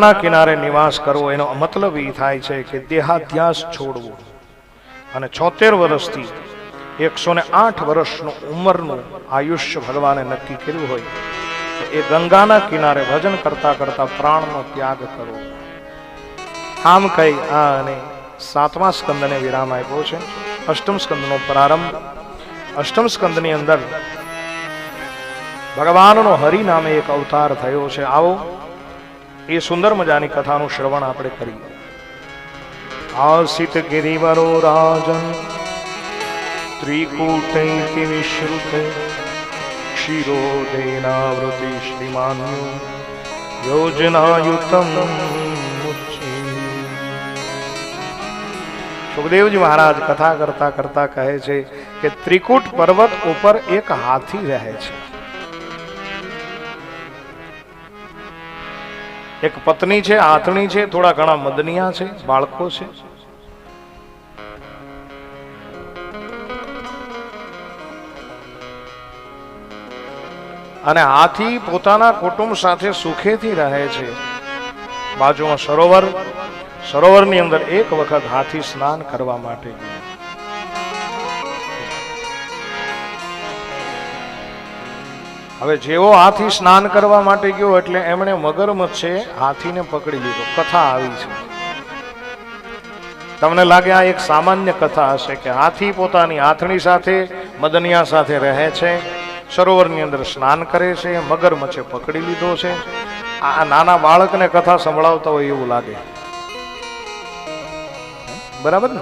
ના કિનારે નિવાસ કરવો, એનો મતલબ એ થાય છે કે દેહાધ્યાસ છોડવો. અને છોતેર વર્ષથી એકસો ને આઠ વર્ષનું ઉંમરનું આયુષ્ય ભગવાને નક્કી કર્યું હોય એ ગંગાના કિનારે ભજન કરતા કરતા પ્રાણનો ત્યાગ કરવો આમ કઈ આ અને સાતમા સ્કંદને વિરામ આપ્યો છે. અષ્ટમ સ્કંદનો પ્રારંભ. અષ્ટમ સ્કંદની અંદર ભગવાનનો હરિ નામે એક અવતાર થયો છે. આવો. એ સુંદર મજાની કથાનું શ્રવણ આપણે કરીએ. આસિત ગિરિવરો રાજન ત્રિકૂટૈતિ વિશ્રુત ક્ષીરોદેનાવૃતિ શ્રીમાન્યો, યોજનાયુતમ સુખદેવજી મહારાજ કથા કરતા કરતા કહે છે કે ત્રિકૂટ પર્વત ઉપર એક હાથી રહે છે. એક પત્ની છે આથણી છે, થોડા ઘણા મદનિયા છે, બાળકો છે. અને હાથી પોતાના કુટુંબ સાથે સુખેથી રહે છે. બાજુમાં સરોવર, સરોવરની અંદર એક વખત હાથી સ્નાન કરવા માટે ગયો. હવે જેવો હાથી સ્નાન કરવા માટે ગયો એટલે એમણે મગરમચ્છે હાથીને પકડી લીધો. કથા આવી છે. તમને લાગે આ એક સામાન્ય કથા હશે કે હાથી પોતાની હાથણી સાથે, મદનિયા સાથે રહે છે, સરોવરની અંદર સ્નાન કરે છે, મગરમચ્છે પકડી લીધો છે. આ નાના બાળકને કથા સંભળાવતા હોય એવું લાગે. બરાબર ને?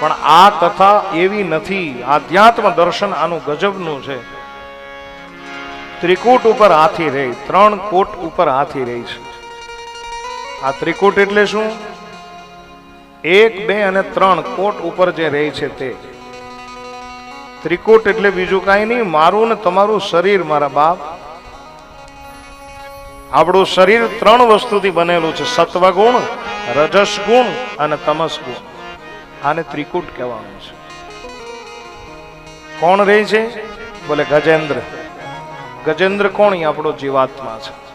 પણ આ કથા એવી નથી. આધ્યાત્મ દર્શન આનું ગજબનું છે. ત્રિકૂટ ઉપર હાથી રહી, ત્રણ કોટ ઉપર હાથી રહી છે. આ ત્રિકૂટ એટલે શું? એક, બે અને ત્રણ કોટ ઉપર જે રહી છે તે. ત્રિકૂટ એટલે બીજું કાંઈ નહીં, મારું ને તમારું શરીર, મારા બાપ. આપણું શરીર ત્રણ વસ્તુથી બનેલું છે, સત્વગુણ રજસ ગુણ અને તમસ ગુણ આને ત્રિકૂટ કહેવાનું છે. કોણ રહે છે? બોલે ગજેન્દ્ર. ગજેન્દ્ર કોણી આપણો જીવાત્મા છે.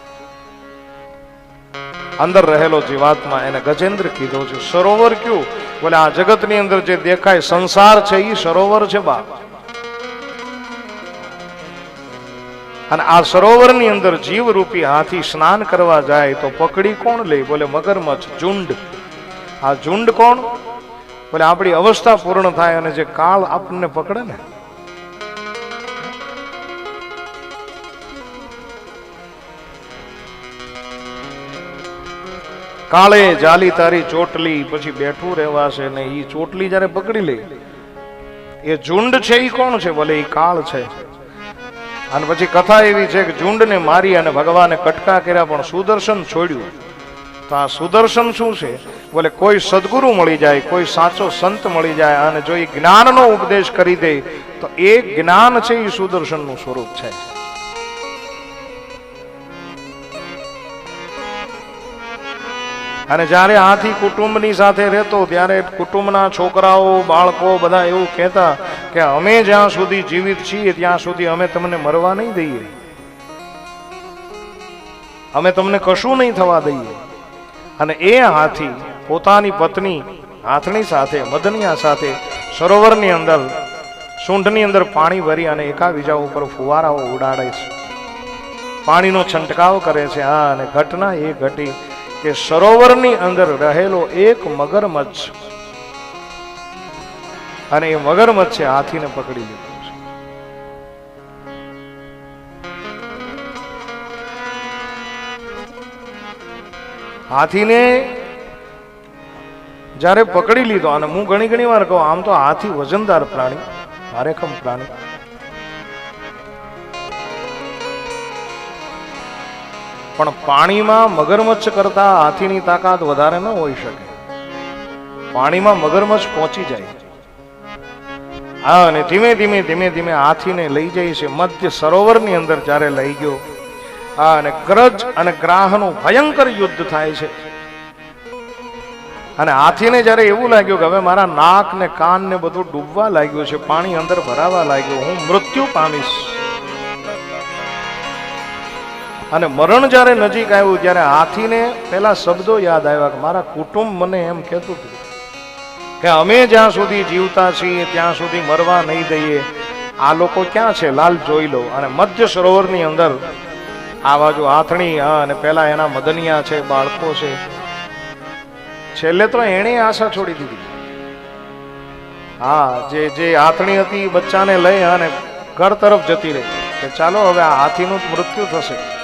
અંદર રહેલો જીવાત્મા એને ગજેન્દ્ર કીધો છે. સરોવર કયું? બોલે, આ જગતની અંદર જે દેખાય સંસાર છે એ સરોવર છે બાપ. અને આ સરોવરની અંદર જીવરૂપી હાથી સ્નાન કરવા જાય તો પકડી કોણ લે? બોલે, મગરમચ્છ, ઝુંડ. આ ઝુંડ કોણ? બોલે, આપણી અવસ્થા પૂર્ણ થાય અને જે કાળ આપણને પકડે ને કાળે જાલી તારી ચોટલી, પછી બેઠું રહેવાશે ને એ ચોટલી જ્યારે પકડી લે, એ ઝુંડ છે એ કોણ છે? ભલે એ કાળ છે. અને પછી કથા એવી છે કે ઝુંડને મારી અને ભગવાને કટકા કર્યા પણ સુદર્શન છોડ્યું. તો આ સુદર્શન શું છે? બોલે કોઈ સદગુરુ મળી જાય, કોઈ સાચો સંત મળી જાય, અને જો એ જ્ઞાનનો ઉપદેશ કરી દે, તો એ જ્ઞાન છે એ સુદર્શનનું સ્વરૂપ છે. અને જ્યારે હાથી કુટુંબની સાથે રહેતો, ત્યારે કુટુંબના છોકરાઓ, બાળકો બધા એવું કહેતા કે અમે જ્યાં સુધી જીવિત છીએ, ત્યાં સુધી અમે તમને મરવા નહીં દઈએ. અમે તમને કશું નહીં થવા દઈએ. અને એ હાથી પોતાની પત્ની હાથણી સાથે, મદનિયા સાથે સરોવરની અંદર, સૂંઢની અંદર પાણી ભરી અને એકાબીજા ઉપર ફુવારાઓ ઉડાડે છે. પાણીનો છંટકાવ કરે છે. હા, અને ઘટના એ ઘટી કે સરોવરની અંદર રહેલો એક મગરમચ્છ. અને એ મગરમચ્છે હાથીને પકડી લીધો હાથીને જ્યારે પકડી લીધો, અને હું ઘણી ઘણી વાર કહું, આમ તો હાથી વજનદાર પ્રાણી, ભારેખમ પ્રાણી. પણ પાણીમાં મગરમચ્છ કરતા હાથીની તાકાત વધારે ન હોઈ શકે. પાણીમાં મગરમચ્છ પહોંચી જાય. હા, અને ધીમે ધીમે ધીમે ધીમે હાથીને લઈ જાય છે. મધ્ય સરોવરની અંદર જ્યારે લઈ ગયો, હા, અને ગ્રજ અને ગ્રાહનું ભયંકર યુદ્ધ થાય છે. અને હાથીને જ્યારે એવું લાગ્યું કે હવે મારા નાક ને કાન ને બધું ડૂબવા લાગ્યું છે, પાણી અંદર ભરાવા લાગ્યું, હું મૃત્યુ પામીશ. અને મરણ જ્યારે નજીક આવ્યું, ત્યારે હાથીને પેલા શબ્દો યાદ આવ્યા કે મારા કુટુંબ મને એમ કહેતું હતું કે અમે જ્યાં સુધી જીવતા છીએ, ત્યાં સુધી મરવા નહીં દઈએ. આ લોકો ક્યાં છે? લાલ જોઈ લો. અને મધ્ય સરોવરની અંદર આ બાજુ હાથણી હા, અને પેલા એના મદનિયા છે, બાળકો છે. છેલ્લે તો એણે આશા છોડી દીધી. હા, જે જે હાથણી હતી બચ્ચાને લઈ અને ઘર તરફ જતી રહી. કે ચાલો હવે આ હાથીનું મૃત્યુ થશે.